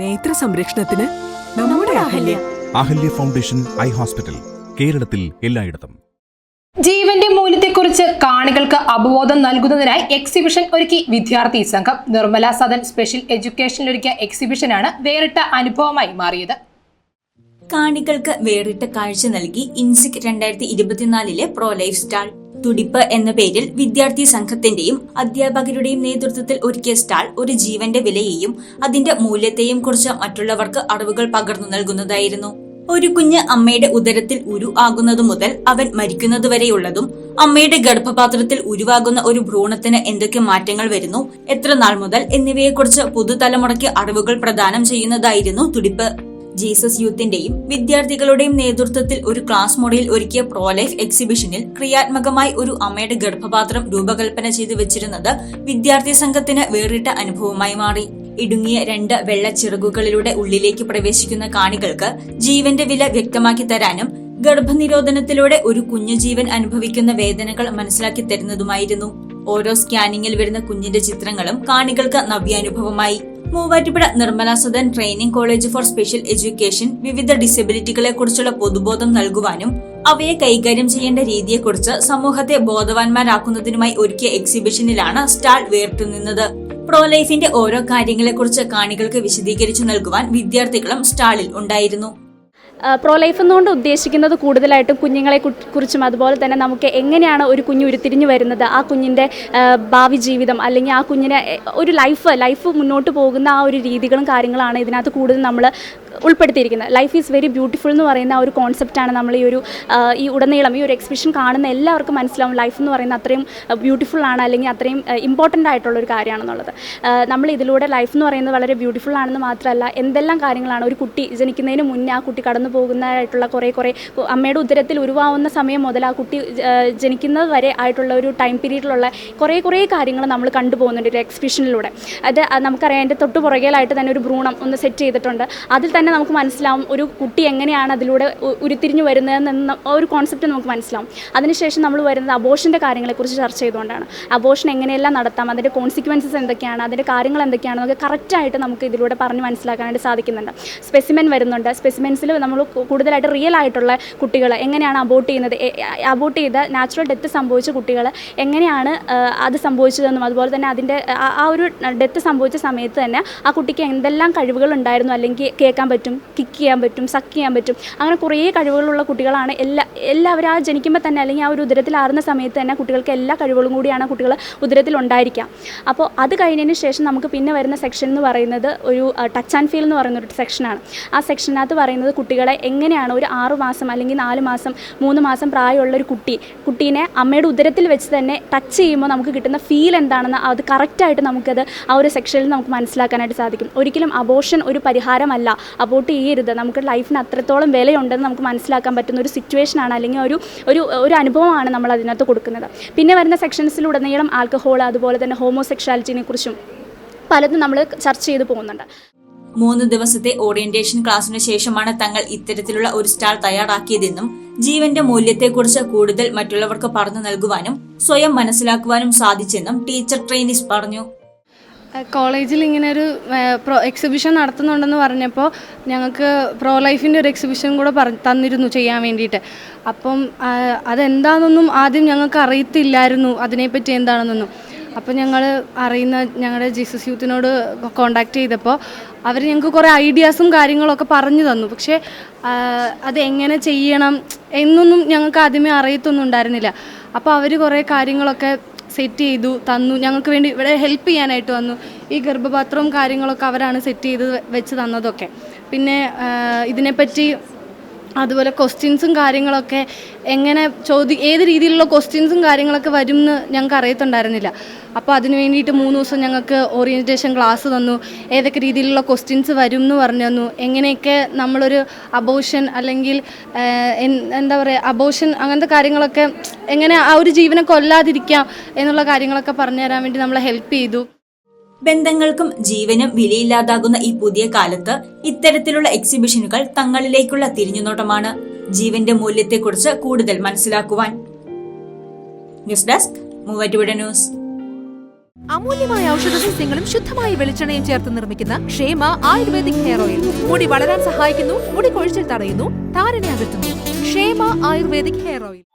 നേത്ര സംരക്ഷണത്തിന് നമ്മുടെ Ahalya. Ahalya foundation eye hospital കേരളത്തിൽ എല്ലായിടത്തും. ജീവന്റെ മൂല്യത്തെക്കുറിച്ച് കാണികൾക്ക് അവബോധം നൽകുന്നതിനായി എക്സിബിഷൻ ഒരുക്കി വിദ്യാർത്ഥി സംഘം. നിർമ്മല സദൻ സ്പെഷ്യൽ എഡ്യൂക്കേഷനിൽ ഒരുക്കിയ എക്സിബിഷനാണ് വേറിട്ട അനുഭവമായി മാറിയത്. കാണികൾക്ക് വേറിട്ട കാഴ്ച നൽകി ഇൻസിക് രണ്ടായിരത്തി ഇരുപത്തിനാലിലെ പ്രോ ലൈഫ് സ്റ്റാൾ തുടിപ്പ് എന്ന പേരിൽ വിദ്യാർത്ഥി സംഘത്തിന്റെയും അധ്യാപകരുടെയും നേതൃത്വത്തിൽ ഒരുക്കിയ സ്റ്റാൾ ഒരു ജീവന്റെ വിലയെയും അതിന്റെ മൂല്യത്തെയും കുറിച്ച് മറ്റുള്ളവർക്ക് അറിവുകൾ പകർന്നു നൽകുന്നതായിരുന്നു. ഒരു കുഞ്ഞ് അമ്മയുടെ ഉദരത്തിൽ ഉരു ആകുന്നതു മുതൽ അവൻ മരിക്കുന്നതുവരെയുള്ളതും അമ്മയുടെ ഗർഭപാത്രത്തിൽ ഉരുവാകുന്ന ഒരു ഭ്രൂണത്തിന് എന്തൊക്കെ മാറ്റങ്ങൾ വരുന്നു എത്ര നാൾ മുതൽ എന്നിവയെക്കുറിച്ച് പുതുതലമുറയ്ക്ക് അറിവുകൾ പ്രദാനം ചെയ്യുന്നതായിരുന്നു തുടിപ്പ്. ജീസസ് യൂത്തിന്റെയും വിദ്യാർത്ഥികളുടെയും നേതൃത്വത്തിൽ ഒരു ക്ലാസ് മുറിയിൽ ഒരുക്കിയ പ്രോലൈഫ് എക്സിബിഷനിൽ ക്രിയാത്മകമായി ഒരു അമ്മയുടെ ഗർഭപാത്രം രൂപകൽപ്പന ചെയ്തു വെച്ചിരുന്നത് വിദ്യാർത്ഥി സംഘത്തിന് വേറിട്ട അനുഭവമായി മാറി. ഇടുങ്ങിയ രണ്ട് വെള്ള ചിറകുകളിലൂടെ ഉള്ളിലേക്ക് പ്രവേശിക്കുന്ന കാണികൾക്ക് ജീവന്റെ വില വ്യക്തമാക്കി തരാനും ഗർഭനിരോധനത്തിലൂടെ ഒരു കുഞ്ഞു ജീവൻ അനുഭവിക്കുന്ന വേദനകൾ മനസ്സിലാക്കി തരുന്നതുമായിരുന്നു. ഓരോ സ്കാനിങ്ങിൽ വരുന്ന കുഞ്ഞിന്റെ ചിത്രങ്ങളും കാണികൾക്ക് നവ്യാനുഭവമായി. Muvattupuzha Nirmala Sadan training college for special education വിവിധ ഡിസബിലിറ്റികളെ കുറിച്ചുള്ള പൊതുബോധം നൽകുവാനും അവയെ കൈകാര്യം ചെയ്യേണ്ട രീതിയെക്കുറിച്ച് സമൂഹത്തെ ബോധവാന്മാരാക്കുന്നതിനുമായി ഒരുക്കിയ എക്സിബിഷനിലാണ് സ്റ്റാൾ വേർട്ടുനിന്നത് പ്രോ ലൈഫിന്റെ ഓരോ കാര്യങ്ങളെക്കുറിച്ച് കാണികൾക്ക് വിശദീകരിച്ചു നൽകുവാൻ വിദ്യാർത്ഥികളും സ്റ്റാളിൽ ഉണ്ടായിരുന്നു. പ്രോ ലൈഫ് എന്നുകൊണ്ട് ഉദ്ദേശിക്കുന്നത് കൂടുതലായിട്ടും കുഞ്ഞുങ്ങളെ കുറിച്ചും അതുപോലെ തന്നെ നമുക്ക് എങ്ങനെയാണ് ഒരു കുഞ്ഞ് ഉരുത്തിരിഞ്ഞു വരുന്നത് ആ കുഞ്ഞിന്റെ ഭാവി ജീവിതം അല്ലെങ്കിൽ ആ കുഞ്ഞിനെ ഒരു ലൈഫ് ലൈഫ് മുന്നോട്ട് പോകുന്ന ആ ഒരു രീതികളും കാര്യങ്ങളാണ് ഇതിനകത്ത് കൂടുതൽ നമ്മൾ ഉൾപ്പെടുത്തിയിരിക്കുന്നത്. ലൈഫ് ഈസ് വെരി ബ്യൂട്ടിഫുൾ എന്ന് പറയുന്ന ആ ഒരു കോൺസെപ്റ്റാണ് നമ്മൾ ഈ ഒരു ഈ ഉടനീളം ഈ ഒരു എക്സിബിഷൻ കാണുന്ന എല്ലാവർക്കും മനസ്സിലാവും. ലൈഫ് എന്ന് പറയുന്നത് അത്രയും ബ്യൂട്ടിഫുൾ ആണ് അല്ലെങ്കിൽ അത്രയും ഇമ്പോർട്ടന്റ് ആയിട്ടുള്ള ഒരു കാര്യമാണെന്നുള്ളത്. നമ്മൾ ഇതിലൂടെ ലൈഫ് എന്ന് പറയുന്നത് വളരെ ബ്യൂട്ടിഫുൾ ആണെന്ന് മാത്രമല്ല എന്തെല്ലാം കാര്യങ്ങളാണ് ഒരു കുട്ടി ജനിക്കുന്നതിന് മുന്നേ ആ കുട്ടി കടന്നു പോകുന്നതായിട്ടുള്ള കുറേ കുറേ അമ്മയുടെ ഉദരത്തിൽ ഉരുവാവുന്ന സമയം മുതൽ ആ കുട്ടി ജനിക്കുന്നത് വരെ ആയിട്ടുള്ള ഒരു ടൈം പീരീഡിലുള്ള കുറേ കുറേ കാര്യങ്ങൾ നമ്മൾ കണ്ടുപോകുന്നുണ്ട് ഒരു എക്സിബിഷനിലൂടെ അത് നമുക്കറിയാം അതിന്റെ തൊട്ട് പുറകിലായിട്ട് തന്നെ ഒരു ഭ്രൂണം ഒന്ന് സെറ്റ് ചെയ്തിട്ടുണ്ട്. അതിൽ തന്നെ നമുക്ക് മനസ്സിലാവും ഒരു കുട്ടി എങ്ങനെയാണ് അതിലൂടെ ഉരുത്തിരിഞ്ഞു വരുന്നതെന്ന ഒരു കോൺസെപ്റ്റ് നമുക്ക് മനസ്സിലാവും. അതിനുശേഷം നമ്മൾ വരുന്നത് അബോഷന്റെ കാര്യങ്ങളെക്കുറിച്ച് ചർച്ച ചെയ്തുകൊണ്ടാണ്. അബോഷൻ എങ്ങനെയെല്ലാം നടത്താം അതിന്റെ കോൺസിക്വൻസസ് എന്തൊക്കെയാണ് അതിന്റെ കാര്യങ്ങൾ എന്തൊക്കെയാണെന്നൊക്കെ കറക്റ്റായിട്ട് നമുക്ക് ഇതിലൂടെ പറഞ്ഞ് മനസ്സിലാക്കാനായിട്ട് സാധിക്കുന്നുണ്ട്. സ്പെസിമെൻ വരുന്നുണ്ട്. സ്പെസിമെൻസിൽ നമ്മൾ കൂടുതലായിട്ട് റിയൽ ആയിട്ടുള്ള കുട്ടികൾ എങ്ങനെയാണ് അബോട്ട് ചെയ്യുന്നത്? അബോട്ട് ചെയ്ത നാച്ചുറൽ ഡെത്ത് സംഭവിച്ച കുട്ടികൾ എങ്ങനെയാണ് അത് സംഭവിച്ചതെന്നും അതുപോലെ തന്നെ അതിന്റെ ആ ഒരു ഡെത്ത് സംഭവിച്ച സമയത്ത് തന്നെ ആ കുട്ടിക്ക് എന്തെല്ലാം കഴിവുകൾ ഉണ്ടായിരുന്നു അല്ലെങ്കിൽ കേൾക്കാൻ പറ്റും കിക്ക് ചെയ്യാൻ പറ്റും സക്ക് ചെയ്യാൻ പറ്റും. അങ്ങനെ കുറേ കഴിവുകളുള്ള കുട്ടികളാണ് എല്ലാ എല്ലാവരും ആ ജനിക്കുമ്പോൾ തന്നെ അല്ലെങ്കിൽ ആ ഒരു ഉദരത്തിൽ ആറുന്ന സമയത്ത് തന്നെ കുട്ടികൾക്ക് എല്ലാ കഴിവുകളും കൂടിയാണ് കുട്ടികൾ ഉദരത്തിൽ ഉണ്ടായിരിക്കാം അപ്പോൾ അത് കഴിഞ്ഞതിന് ശേഷം നമുക്ക് പിന്നെ വരുന്ന സെക്ഷൻ എന്ന് പറയുന്നത് ഒരു ടച്ച് ആൻഡ് ഫീൽ എന്ന് പറയുന്ന ഒരു സെക്ഷനാണ് ആ സെക്ഷനകത്ത് പറയുന്നത് കുട്ടികളെ എങ്ങനെയാണ് ഒരു ആറു മാസം അല്ലെങ്കിൽ നാല് മാസം മൂന്ന് മാസം പ്രായമുള്ള ഒരു കുട്ടി കുട്ടീനെ അമ്മയുടെ ഉദരത്തിൽ വെച്ച് തന്നെ ടച്ച് ചെയ്യുമ്പോൾ നമുക്ക് കിട്ടുന്ന ഫീൽ എന്താണെന്ന് അത് കറക്റ്റായിട്ട് നമുക്കത് ആ ഒരു സെക്ഷനിൽ നമുക്ക് മനസ്സിലാക്കാനായിട്ട് സാധിക്കും. ഒരിക്കലും അബോഷൻ ഒരു പരിഹാരമല്ല. അബോട്ട് ചെയ്യരുത്. നമുക്ക് ലൈഫിന് അത്രത്തോളം വിലയുണ്ടെന്ന് നമുക്ക് മനസ്സിലാക്കാൻ പറ്റുന്ന ഒരു സിറ്റുവേഷനാണ് അല്ലെങ്കിൽ ഒരു ഒരു ഒരു അനുഭവമാണ് നമ്മൾ അതിനകത്ത് കൊടുക്കുന്നത്. പിന്നെ വരുന്ന സെക്ഷൻസിലുടനീളം ആൽക്കഹോൾ അതുപോലെ തന്നെ ഹോമോസെക്ഷാലിറ്റിനെ കുറിച്ചും പലതും നമ്മൾ ചർച്ച ചെയ്തു പോകുന്നുണ്ട്. മൂന്ന് ദിവസത്തെ ഓറിയന്റേഷൻ ക്ലാസ്സിനു ശേഷമാണ് തങ്ങൾ ഇത്തരത്തിലുള്ള ഒരു സ്റ്റാൾ തയ്യാറാക്കിയതെന്നും ജീവന്റെ മൂല്യത്തെക്കുറിച്ച് കൂടുതൽ മറ്റുള്ളവർക്ക് പറഞ്ഞു നൽകുവാനും സ്വയം മനസ്സിലാക്കുവാനും സാധിച്ചെന്നും ടീച്ചർ ട്രെയിനിസ് പറഞ്ഞു. കോളേജിൽ ഇങ്ങനെ ഒരു എക്സിബിഷൻ നടത്തുന്നുണ്ടെന്ന് പറഞ്ഞപ്പോൾ ഞങ്ങൾക്ക് പ്രോ ലൈഫിന്റെ ഒരു എക്സിബിഷൻ കൂടെ പറ തന്നിരുന്നു ചെയ്യാൻ വേണ്ടിയിട്ട്. അപ്പം അതെന്താണെന്നൊന്നും ആദ്യം ഞങ്ങൾക്ക് അറിയത്തില്ലായിരുന്നു അതിനെപ്പറ്റി എന്താണെന്നൊന്നും. അപ്പോൾ ഞങ്ങൾ അറിയുന്ന ഞങ്ങളുടെ ജീസസ് യൂത്തിനോട് കോണ്ടാക്ട് ചെയ്തപ്പോൾ അവർ ഞങ്ങൾക്ക് കുറേ ഐഡിയാസും കാര്യങ്ങളൊക്കെ പറഞ്ഞു തന്നു. പക്ഷേ അത് എങ്ങനെ ചെയ്യണം എന്നൊന്നും ഞങ്ങൾക്ക് ആദ്യമേ അറിയത്തൊന്നും ഉണ്ടായിരുന്നില്ല. അപ്പോൾ അവർ കുറേ കാര്യങ്ങളൊക്കെ സെറ്റ് ചെയ്തു തന്നു. ഞങ്ങൾക്ക് വേണ്ടി ഇവിടെ ഹെൽപ്പ് ചെയ്യാനായിട്ട് വന്നു. ഈ ഗർഭപാത്രവും കാര്യങ്ങളൊക്കെ അവരാണ് സെറ്റ് ചെയ്ത് വെച്ച് തന്നതൊക്കെ. പിന്നെ ഇതിനെപ്പറ്റി അതുപോലെ ക്വസ്റ്റ്യൻസും കാര്യങ്ങളൊക്കെ എങ്ങനെ ചോദി ഏത് രീതിയിലുള്ള ക്വസ്റ്റ്യൻസും കാര്യങ്ങളൊക്കെ വരും എന്ന് ഞങ്ങൾക്ക് അറിയത്തുണ്ടായിരുന്നില്ല. അപ്പോൾ അതിന് വേണ്ടിയിട്ട് മൂന്ന് ദിവസം ഞങ്ങൾക്ക് ഓറിയന്റേഷൻ ക്ലാസ് തന്നു. ഏതൊക്കെ രീതിയിലുള്ള ക്വസ്റ്റ്യൻസ് വരും എന്ന് പറഞ്ഞു തന്നു. എങ്ങനെയൊക്കെ നമ്മളൊരു അബോഷൻ അല്ലെങ്കിൽ എന്താ പറയുക അബോഷൻ അങ്ങനത്തെ കാര്യങ്ങളൊക്കെ എങ്ങനെ ആ ഒരു ജീവനെ കൊല്ലാതിരിക്കാം എന്നുള്ള കാര്യങ്ങളൊക്കെ പറഞ്ഞു തരാൻ വേണ്ടി നമ്മളെ ഹെൽപ്പ് ചെയ്തു. ബന്ധങ്ങൾക്കും ജീവനും വിലയില്ലാതാകുന്ന ഈ പുതിയ കാലത്ത് ഇത്തരത്തിലുള്ള എക്സിബിഷനുകൾ തങ്ങളിലേക്കുള്ള തിരിഞ്ഞുനോട്ടമാണ്. ജീവന്റെ മൂല്യത്തെക്കുറിച്ച് കൂടുതൽ മനസ്സിലാക്കുവാൻ. News desk Muvattupuzha news. അമൂല്യമായ ഔഷധസസ്യങ്ങളും ശുദ്ധമായ വെളിച്ചെണ്ണയും ചേർത്ത് നിർമ്മിക്കുന്ന ക്ഷേമ ആയുർവേദിക് ഹെയർ ഓയിൽ. മുടി വളരാൻ സഹായിക്കുന്നു മുടി കൊഴിച്ചിൽ തടയുന്നു താരനെ അകറ്റുന്നു. ക്ഷേമ ആയുർവേദിക് ഹെയർ ഓയിൽ.